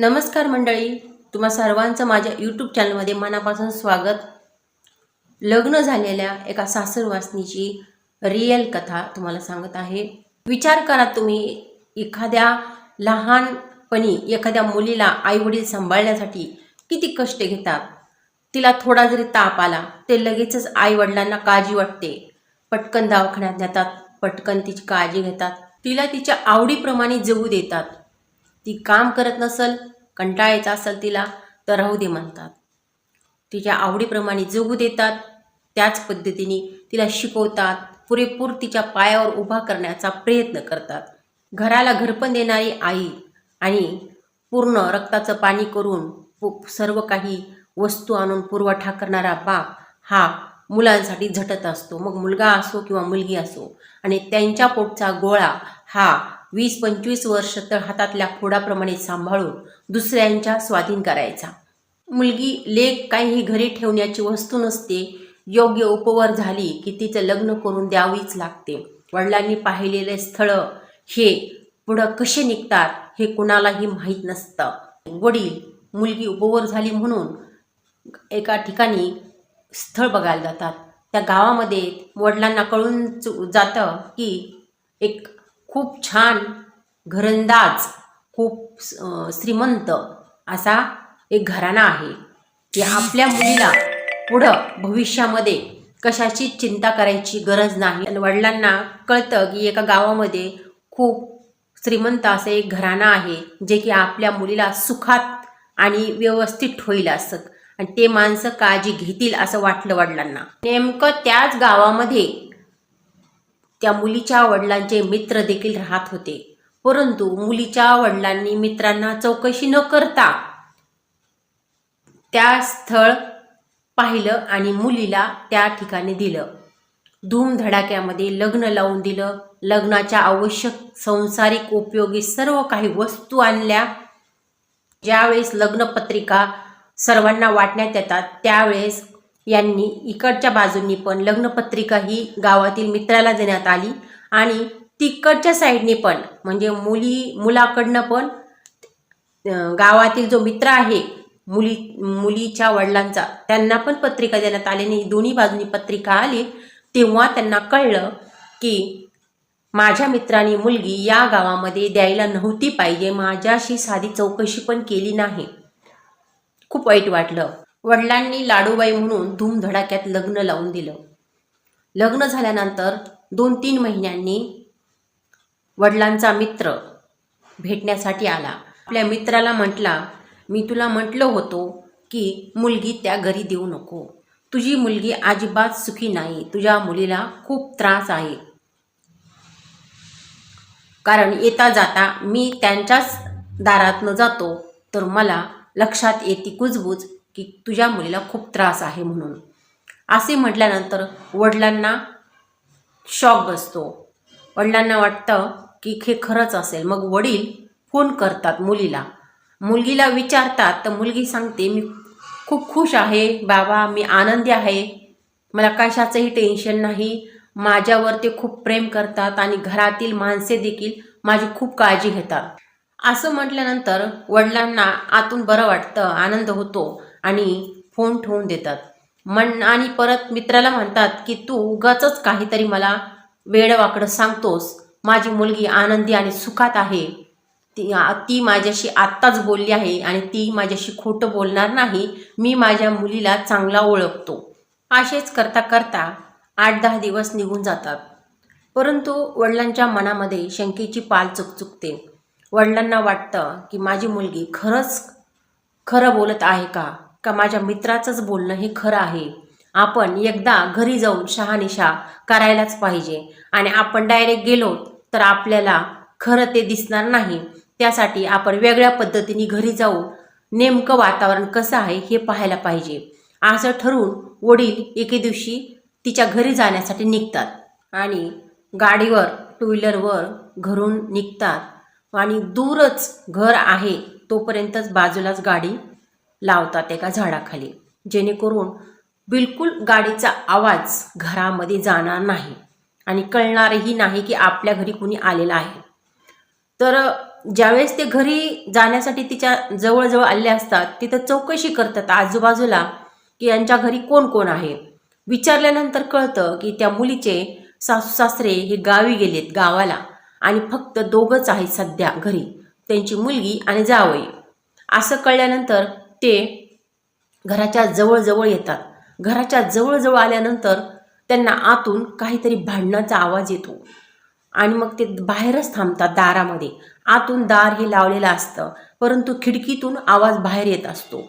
नमस्कार मंडळी तुम्हा सर्वांचं माझ्या यूट्यूब चॅनलमध्ये मनापासून स्वागत. लग्न झालेल्या एका सासरवासनीची रिअल कथा तुम्हाला सांगत आहे. विचार करा तुम्ही एखाद्या लहानपणी एखाद्या मुलीला आईवडील सांभाळण्यासाठी किती कष्ट घेतात? तिला थोडा जरी ताप आला ते लगेचच आईवडिलांना काळजी वाटते. पटकन दवाखान्यात नेतात पटकन तिची काळजी घेतात. तिला तिच्या आवडीप्रमाणे जगू देतात. ती काम करत नसल कंटाळायचा असेल तिला तर राहू दे म्हणतात. तिच्या आवडीप्रमाणे जगू देतात. त्याच पद्धतीने तिला शिकवतात. पुरेपूर तिच्या पायावर उभा करण्याचा प्रयत्न करतात. घराला घरपण देणारी आई आणि पूर्ण रक्ताचं पाणी करून सर्व काही वस्तू आणून पुरवठा करणारा बाप हा मुलांसाठी झटत असतो. मग मुलगा असो किंवा मुलगी असो आणि त्यांच्या पोटचा गोळा हा वीस पंचवीस वर्ष तर हातातल्या फोडाप्रमाणे सांभाळून दुसऱ्यांच्या स्वाधीन करायचा. मुलगी लेख काहीही घरी ठेवण्याची वस्तू नसते योग्य उपवर झाली की तिचं लग्न करून द्यावीच लागते. वडिलांनी पाहिलेले स्थळं हे पुढं कसे निघतात हे कुणालाही माहीत नसतं. वडील मुलगी उपवर झाली म्हणून एका ठिकाणी स्थळ बघायला जातात. त्या गावामध्ये वडिलांना कळून जातं की एक खूप छान घरंदाज खूप श्रीमंत असा एक घराणा आहे की आपल्या मुलीला पुढं भविष्यामध्ये कशाची चिंता करायची गरज नाही. आणि वडिलांना कळतं की एका गावामध्ये खूप श्रीमंत असं एक घराणं आहे जे की आपल्या मुलीला सुखात आणि व्यवस्थित होईल असं आणि ते माणसं काळजी घेतील असं वाटलं वडिलांना. नेमकं त्याच गावामध्ये त्या मुलीच्या वडिलांचे मित्र देखील राहत होते. परंतु मुलीच्या वडिलांनी मित्रांना चौकशी न करता त्या स्थळ पाहिलं आणि मुलीला त्या ठिकाणी दिलं. धूमधडाक्यामध्ये लग्न लावून दिलं. लग्नाच्या आवश्यक संसारिक उपयोगी सर्व काही वस्तू आणल्या. ज्यावेळेस लग्नपत्रिका सर्वांना वाटण्यात येतात त्यावेळेस यांनी इकडच्या बाजूंनी पण लग्नपत्रिका ही गावातील मित्राला देण्यात आली. आणि तिकडच्या साईडने पण म्हणजे मुली मुलाकडनं पण गावातील जो मित्र आहे मुली मुलीच्या वडिलांचा त्यांना पण पत्रिका देण्यात आली आणि दोन्ही बाजूनी पत्रिका आली तेव्हा त्यांना कळलं की माझ्या मित्राने मुलगी या गावामध्ये द्यायला नव्हती पाहिजे माझ्याशी साधी चौकशी पण केली नाही. खूप वाईट वाटलं. वडिलांनी लाडूबाई म्हणून धूमधडाक्यात लग्न लावून दिलं. लग्न झाल्यानंतर दोन तीन महिन्यांनी वडिलांचा मित्र भेटण्यासाठी आला. आपल्या मित्राला म्हटला मी तुला म्हटलं होतो की मुलगी त्या घरी देऊ नको. तुझी मुलगी अजिबात सुखी नाही. तुझ्या मुलीला खूप त्रास आहे. कारण येता जाता मी त्यांच्याच दारातनं जातो तर मला लक्षात येते कुजबूज की तुझ्या मुलीला खूप त्रास आहे म्हणून. असे म्हटल्यानंतर वडिलांना शॉक बसतो. वडिलांना वाटतं की हे खरंच असेल. मग वडील फोन करतात मुलीला. मुलगीला विचारतात तर मुलगी सांगते मी खूप खुश आहे. बाबा मी आनंदी आहे. मला कशाचंही टेन्शन नाही. माझ्यावर ते खूप प्रेम करतात आणि घरातील माणसे देखील माझी खूप काळजी घेतात. असं म्हटल्यानंतर वडिलांना आतून बरं वाटतं आनंद होतो. आणि फोन ठेवून देतात. मन आणि परत मित्राला म्हणतात की तू उगाच काहीतरी मला वेडवाकडं सांगतोस. माझी मुलगी आनंदी आणि सुखात आहे. ती ती माझ्याशी आत्ताच बोलली आहे आणि ती माझ्याशी खोटं बोलणार नाही. मी माझ्या मुलीला चांगला ओळखतो. असेच करता करता आठ दहा दिवस निघून जातात. परंतु वडिलांच्या मनामध्ये शंकेची पाल चुकचुकते. वडिलांना वाटतं की माझी मुलगी खरंच खरं बोलत आहे का? का माझ्या मित्राचंच बोलणं हे खरं आहे. आपण एकदा घरी जाऊन शहानिशा करायलाच पाहिजे. आणि आपण डायरेक्ट गेलो तर आपल्याला खरं ते दिसणार नाही. त्यासाठी आपण वेगळ्या पद्धतीने घरी जाऊ. नेमकं वातावरण कसं आहे हे पाहायला पाहिजे. असं ठरवून वडील एके दिवशी तिच्या घरी जाण्यासाठी निघतात. आणि गाडीवर टू व्हीलरवर घरून निघतात. आणि दूरच घर आहे तोपर्यंतच बाजूलाच गाडी लावतात एका झाडाखाली. जेणेकरून बिलकुल गाडीचा आवाज घरामध्ये जाणार नाही आणि कळणारही नाही की आपल्या घरी कुणी आलेलं आहे. तर ज्यावेळेस ते घरी जाण्यासाठी तिच्या जवळजवळ आले असतात तिथं चौकशी करतात आजूबाजूला की यांच्या घरी कोण कोण आहे. विचारल्यानंतर कळतं की त्या मुलीचे सासू सासरे हे गावी गेलेत गावाला आणि फक्त दोघंच आहेत सध्या घरी. त्यांची मुलगी आणि जावई. असं कळल्यानंतर ते घराच्या जवळजवळ येतात. घराच्या जवळजवळ आल्यानंतर त्यांना आतून काहीतरी भांडणाचा आवाज येतो. आणि मग ते बाहेरच थांबतात दारामध्ये. आतून दार हे लावलेलं असतं परंतु खिडकीतून आवाज बाहेर येत असतो.